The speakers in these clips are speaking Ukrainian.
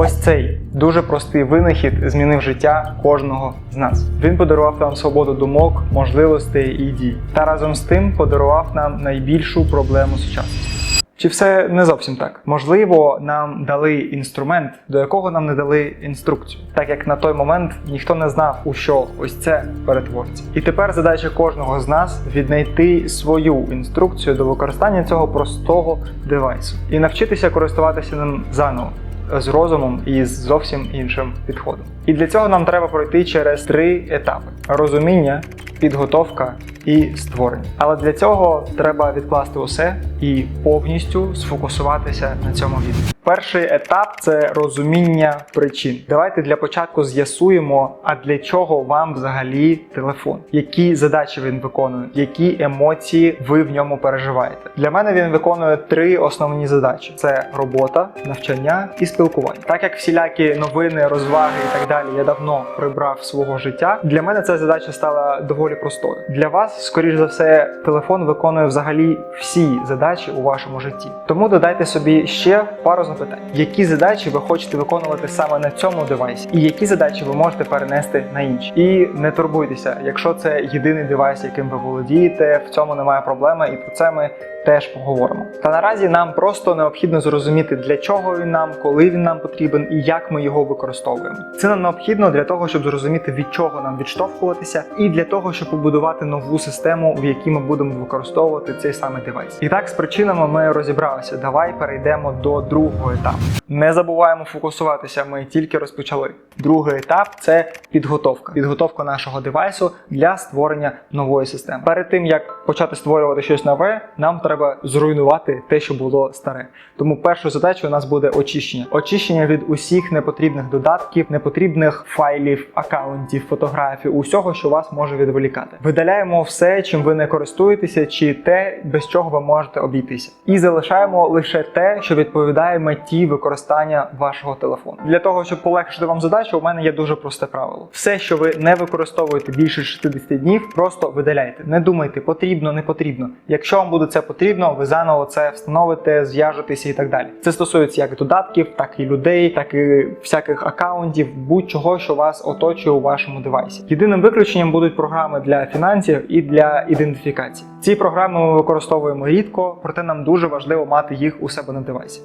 Ось цей дуже простий винахід змінив життя кожного з нас. Він подарував нам свободу думок, можливостей і дій, та разом з тим подарував нам найбільшу проблему сучасності. Чи все не зовсім так? Можливо, нам дали інструмент, до якого нам не дали інструкцію, так як на той момент ніхто не знав, у що ось це перетвориться. І тепер задача кожного з нас віднайти свою інструкцію до використання цього простого девайсу і навчитися користуватися ним заново. З розумом і з зовсім іншим підходом. І для цього нам треба пройти через три етапи: розуміння, підготовка і створення. Але для цього треба відкласти усе і повністю сфокусуватися на цьому відео. Перший етап це розуміння причин. Давайте для початку з'ясуємо, а для чого вам взагалі телефон, які задачі він виконує, які емоції ви в ньому переживаєте. Для мене він виконує три основні задачі: це робота, навчання і спілкування. Так як всілякі новини, розваги і так далі я давно прибрав свого життя. Для мене ця задача стала доволі простою. Для вас, скоріш за все, телефон виконує взагалі всі задачі у вашому житті. Тому додайте собі ще пару запитань, які задачі ви хочете виконувати саме на цьому девайсі, і які задачі ви можете перенести на інші. І не турбуйтеся, якщо це єдиний девайс, яким ви володієте, в цьому немає проблеми, і про це ми теж поговоримо. Та наразі нам просто необхідно зрозуміти, для чого він нам, коли він нам потрібен і як ми його використовуємо. Це нам необхідно для того, щоб зрозуміти від чого нам відштовхуватися, і для того, щоб побудувати нову систему, в якій ми будемо використовувати цей самий девайс. І так, з причинами ми розібралися. Давай перейдемо до другого етапу. Не забуваємо фокусуватися. Ми тільки розпочали. Другий етап це підготовка. Підготовка нашого девайсу для створення нової системи. Перед тим як почати створювати щось нове, нам треба зруйнувати те, що було старе. Тому першою задачою у нас буде очищення. Очищення від усіх непотрібних додатків, непотрібних файлів, акаунтів, фотографій, усього, що вас може відволікати. Видаляємо все, чим ви не користуєтеся, чи те, без чого ви можете обійтися. І залишаємо лише те, що відповідає меті використання вашого телефону. Для того, щоб полегшити вам задачу, у мене є дуже просте правило. Все, що ви не використовуєте більше 60 днів, просто видаляйте. Не думайте, потрібно, не потрібно. Якщо вам буде це потрібно, ви заново це встановите, зв'яжетеся і так далі. Це стосується як додатків, так і людей, так і всяких акаунтів, будь-чого, що вас оточує у вашому девайсі. Єдиним виключенням будуть програми для фінансів і для ідентифікації. Ці програми ми використовуємо рідко, проте нам дуже важливо мати їх у себе на девайсі.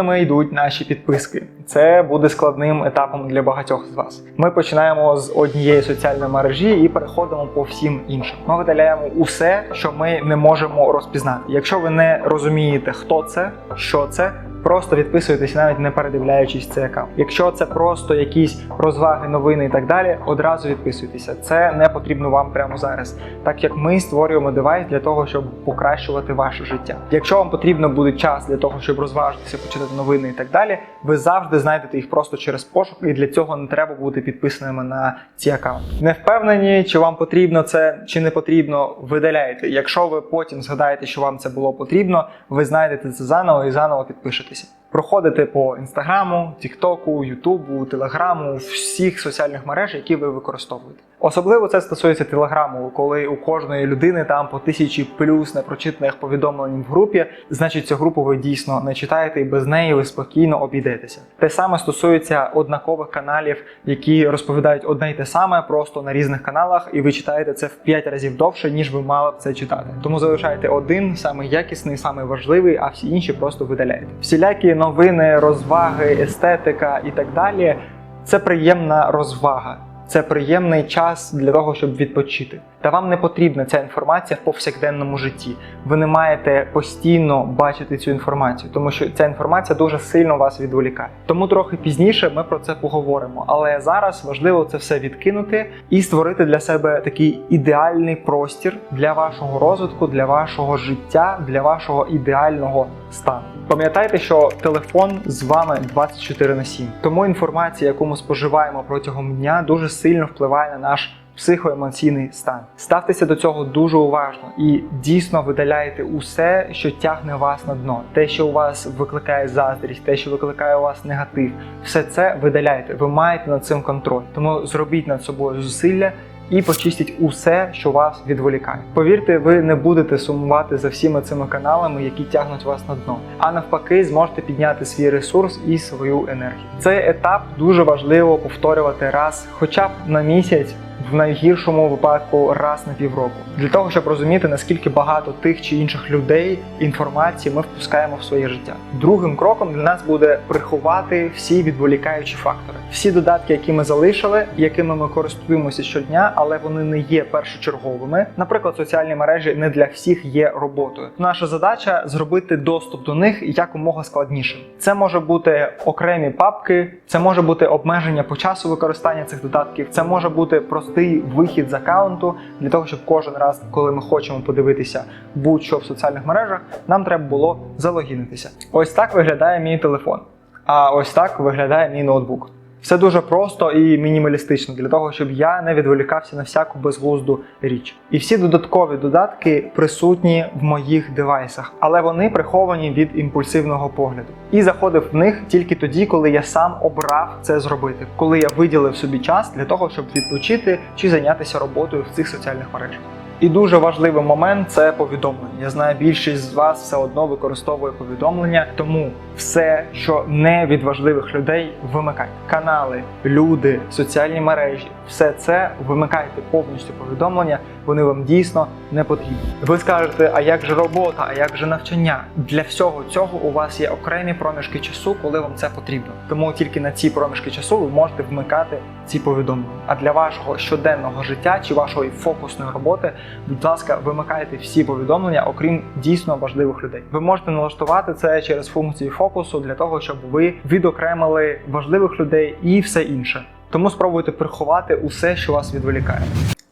Наступними йдуть наші підписки. Це буде складним етапом для багатьох з вас. Ми починаємо з однієї соціальної мережі і переходимо по всім іншим. Ми видаляємо усе, що ми не можемо розпізнати. Якщо ви не розумієте, хто це, що це. Просто відписуйтесь, навіть не передивляючись цей аккаунт. Якщо це просто якісь розваги, новини і так далі, одразу відписуйтеся. Це не потрібно вам прямо зараз, так як ми створюємо девайс для того, щоб покращувати ваше життя. Якщо вам потрібно буде час для того, щоб розважитися, почитати новини і так далі, ви завжди знайдете їх просто через пошук, і для цього не треба бути підписаними на ці аккаунти. Не впевнені, чи вам потрібно це чи не потрібно, видаляйте. Якщо ви потім згадаєте, що вам це було потрібно, ви знайдете це заново і заново підпишетеся. Проходите по інстаграму, тіктоку, ютубу, телеграму, всіх соціальних мереж, які ви використовуєте. Особливо це стосується телеграму, коли у кожної людини там по тисячі плюс непрочитаних повідомлень в групі, значить цю групу ви дійсно не читаєте і без неї ви спокійно обійдетеся. Те саме стосується однакових каналів, які розповідають одне й те саме, просто на різних каналах, і ви читаєте це в 5 разів довше, ніж ви мали б це читати. Тому залишайте один самий якісний, самий важливий, а всі інші просто видаляєте. Всілякі новини, розваги, естетика і так далі. Це приємна розвага. Це приємний час для того, щоб відпочити. Та вам не потрібна ця інформація в повсякденному житті. Ви не маєте постійно бачити цю інформацію, тому що ця інформація дуже сильно вас відволікає. Тому трохи пізніше ми про це поговоримо. Але зараз важливо це все відкинути і створити для себе такий ідеальний простір для вашого розвитку, для вашого життя, для вашого ідеального стану. Пам'ятайте, що телефон з вами 24 на 7. Тому інформація, яку ми споживаємо протягом дня, дуже сильно впливає на наш психоемоційний стан. Ставтеся до цього дуже уважно і дійсно видаляйте усе, що тягне вас на дно, те, що у вас викликає заздрість, те, що викликає у вас негатив. Все це видаляйте. Ви маєте над цим контроль. Тому зробіть над собою зусилля і почистіть усе, що вас відволікає. Повірте, ви не будете сумувати за всіма цими каналами, які тягнуть вас на дно, а навпаки, зможете підняти свій ресурс і свою енергію. Цей етап дуже важливо повторювати раз, хоча б на місяць. В найгіршому випадку раз на півроку для того, щоб розуміти наскільки багато тих чи інших людей інформації ми впускаємо в своє життя. Другим кроком для нас буде приховати всі відволікаючі фактори, всі додатки, які ми залишили, якими ми користуємося щодня, але вони не є першочерговими. Наприклад, соціальні мережі не для всіх є роботою. Наша задача зробити доступ до них якомога складнішим. Це може бути окремі папки, це може бути обмеження по часу використання цих додатків, це може бути простий вихід з аккаунту для того, щоб кожен раз, коли ми хочемо подивитися будь-що в соціальних мережах, нам треба було залогінитися. Ось так виглядає мій телефон. А ось так виглядає мій ноутбук. Все дуже просто і мінімалістично для того, щоб я не відволікався на всяку безглузду річ. І всі додаткові додатки присутні в моїх девайсах, але вони приховані від імпульсивного погляду. І заходив в них тільки тоді, коли я сам обрав це зробити, коли я виділив собі час для того, щоб відпочити чи зайнятися роботою в цих соціальних мережах. І дуже важливий момент це повідомлення. Я знаю, більшість з вас все одно використовує повідомлення, тому все, що не від важливих людей, вимикайте. Канали, люди, соціальні мережі, все це вимикайте повністю повідомлення. Вони вам дійсно не потрібні. Ви скажете, а як же робота, а як же навчання? Для всього цього у вас є окремі проміжки часу, коли вам це потрібно. Тому тільки на ці проміжки часу ви можете вмикати ці повідомлення. А для вашого щоденного життя чи вашої фокусної роботи, будь ласка, вимикайте всі повідомлення, окрім дійсно важливих людей. Ви можете налаштувати це через функції фокусу для того, щоб ви відокремили важливих людей і все інше. Тому спробуйте приховати усе, що вас відволікає.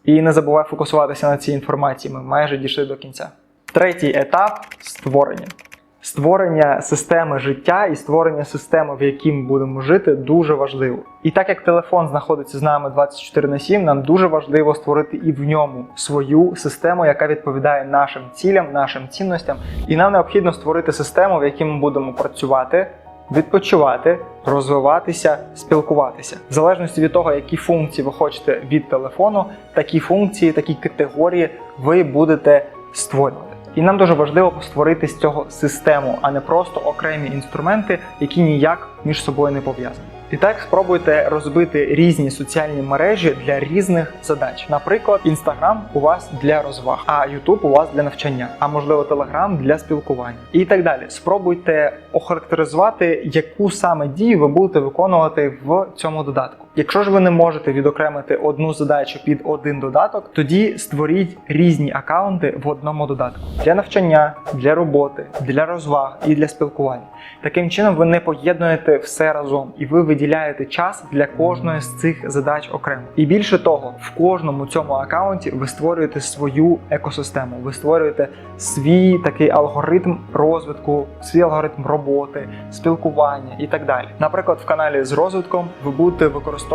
І не забувай фокусуватися на цій інформації. Ми майже дійшли до кінця. Третій етап створення. Створення системи життя і створення системи, в якій ми будемо жити, дуже важливо. І так як телефон знаходиться з нами 24 на 7, нам дуже важливо створити і в ньому свою систему, яка відповідає нашим цілям, нашим цінностям. І нам необхідно створити систему, в якій ми будемо працювати, відпочивати, розвиватися, спілкуватися. В залежності від того, які функції ви хочете від телефону, такі функції, такі категорії ви будете створювати. І нам дуже важливо створити з цього систему, а не просто окремі інструменти, які ніяк між собою не пов'язані. І так спробуйте розбити різні соціальні мережі для різних задач. Наприклад, Instagram у вас для розваг, а YouTube у вас для навчання, а можливо Telegram для спілкування і так далі. Спробуйте охарактеризувати, яку саме дію ви будете виконувати в цьому додатку. Якщо ж ви не можете відокремити одну задачу під один додаток, тоді створіть різні акаунти в одному додатку для навчання, для роботи, для розваг і для спілкування. Таким чином ви не поєднуєте все разом і ви виділяєте час для кожної з цих задач окремо. І більше того, в кожному цьому акаунті ви створюєте свою екосистему, ви створюєте свій такий алгоритм розвитку, свій алгоритм роботи, спілкування і так далі. Наприклад, в каналі з розвитком ви будете використовувати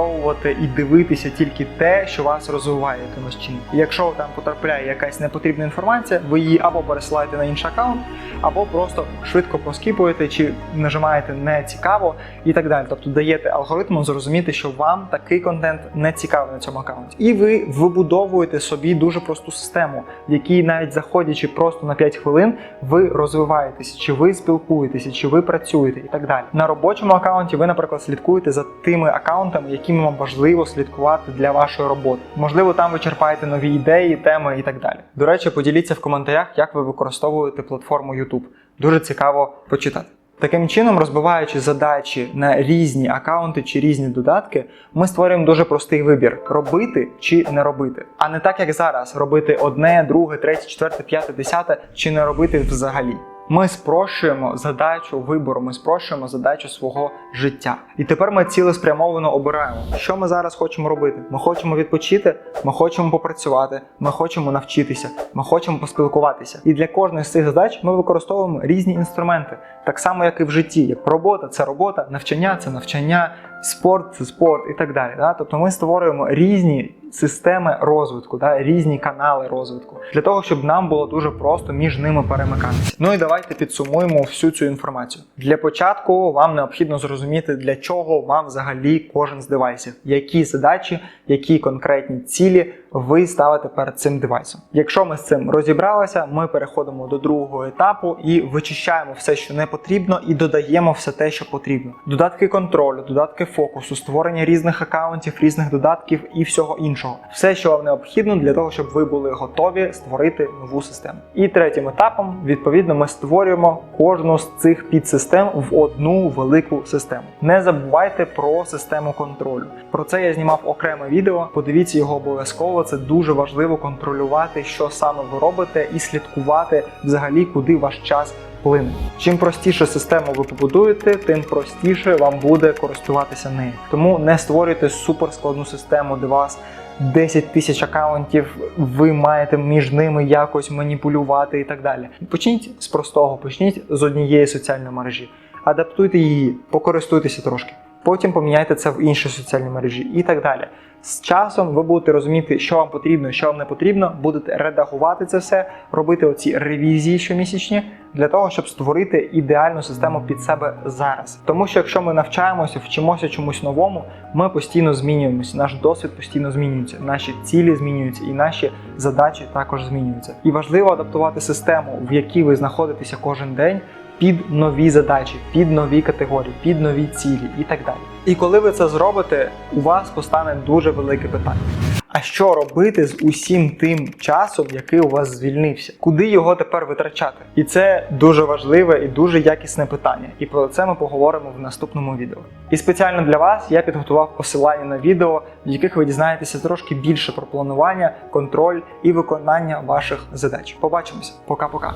і дивитися тільки те, що вас розвиває якимось чином. Якщо там потрапляє якась непотрібна інформація, ви її або пересилаєте на інший акаунт, або просто швидко проскіпуєте чи нажимаєте не цікаво і так далі. Тобто даєте алгоритму зрозуміти, що вам такий контент не цікавий на цьому акаунті. І ви вибудовуєте собі дуже просту систему, в якій навіть заходячи просто на 5 хвилин, ви розвиваєтеся, чи ви спілкуєтеся, чи ви працюєте і так далі. На робочому акаунті ви, наприклад, слідкуєте за тими акаунтами, якими вам важливо слідкувати для вашої роботи. Можливо, там ви черпаєте нові ідеї, теми і так далі. До речі, поділіться в коментарях, як ви використовуєте платформу YouTube. Дуже цікаво почитати. Таким чином, розбиваючи задачі на різні акаунти чи різні додатки, ми створюємо дуже простий вибір: робити чи не робити. А не так, як зараз, робити одне, друге, третє, четверте, п'яте, десяте, чи не робити взагалі. Ми спрощуємо задачу вибору, ми спрощуємо задачу свого життя. І тепер ми цілеспрямовано обираємо, що ми зараз хочемо робити. Ми хочемо відпочити, ми хочемо попрацювати, ми хочемо навчитися, ми хочемо поспілкуватися. І для кожної з цих задач ми використовуємо різні інструменти, так само як і в житті. Як робота це робота, навчання це навчання, спорт це спорт і так далі. Да? Тобто ми створюємо різні системи розвитку, да, різні канали розвитку, для того, щоб нам було дуже просто між ними перемикатися. Ну і давайте підсумуємо всю цю інформацію. Для початку вам необхідно зрозуміти, для чого вам взагалі кожен з девайсів, які задачі, які конкретні цілі ви ставите перед цим девайсом. Якщо ми з цим розібралися, ми переходимо до другого етапу і вичищаємо все, що не потрібно, і додаємо все те, що потрібно. Додатки контролю, додатки фокусу, створення різних акаунтів, різних додатків і всього іншого. Все, що вам необхідно для того, щоб ви були готові створити нову систему. І третім етапом, відповідно, ми створюємо кожну з цих підсистем в одну велику систему. Не забувайте про систему контролю. Про це я знімав окреме відео. Подивіться його обов'язково. Це дуже важливо контролювати, що саме ви робите, і слідкувати взагалі, куди ваш час плине. Чим простіше систему ви побудуєте, тим простіше вам буде користуватися нею. Тому не створюйте суперскладну систему, де вас 10 тисяч акаунтів, ви маєте між ними якось маніпулювати і так далі. Почніть з простого, почніть з однієї соціальної мережі, адаптуйте її, покористуйтеся трошки. Потім поміняйте це в інші соціальні мережі і так далі. З часом ви будете розуміти, що вам потрібно, що вам не потрібно, будете редагувати це все, робити оці ревізії щомісячні для того, щоб створити ідеальну систему під себе зараз. Тому що якщо ми навчаємося, вчимося чомусь новому, ми постійно змінюємося. Наш досвід постійно змінюється, наші цілі змінюються, і наші задачі також змінюються. І важливо адаптувати систему, в якій ви знаходитеся кожен день. Під нові задачі, під нові категорії, під нові цілі і так далі. І коли ви це зробите, у вас постане дуже велике питання. А що робити з усім тим часом, який у вас звільнився? Куди його тепер витрачати? І це дуже важливе і дуже якісне питання. І про це ми поговоримо в наступному відео. І спеціально для вас я підготував посилання на відео, в яких ви дізнаєтеся трошки більше про планування, контроль і виконання ваших задач. Побачимося, пока-пока.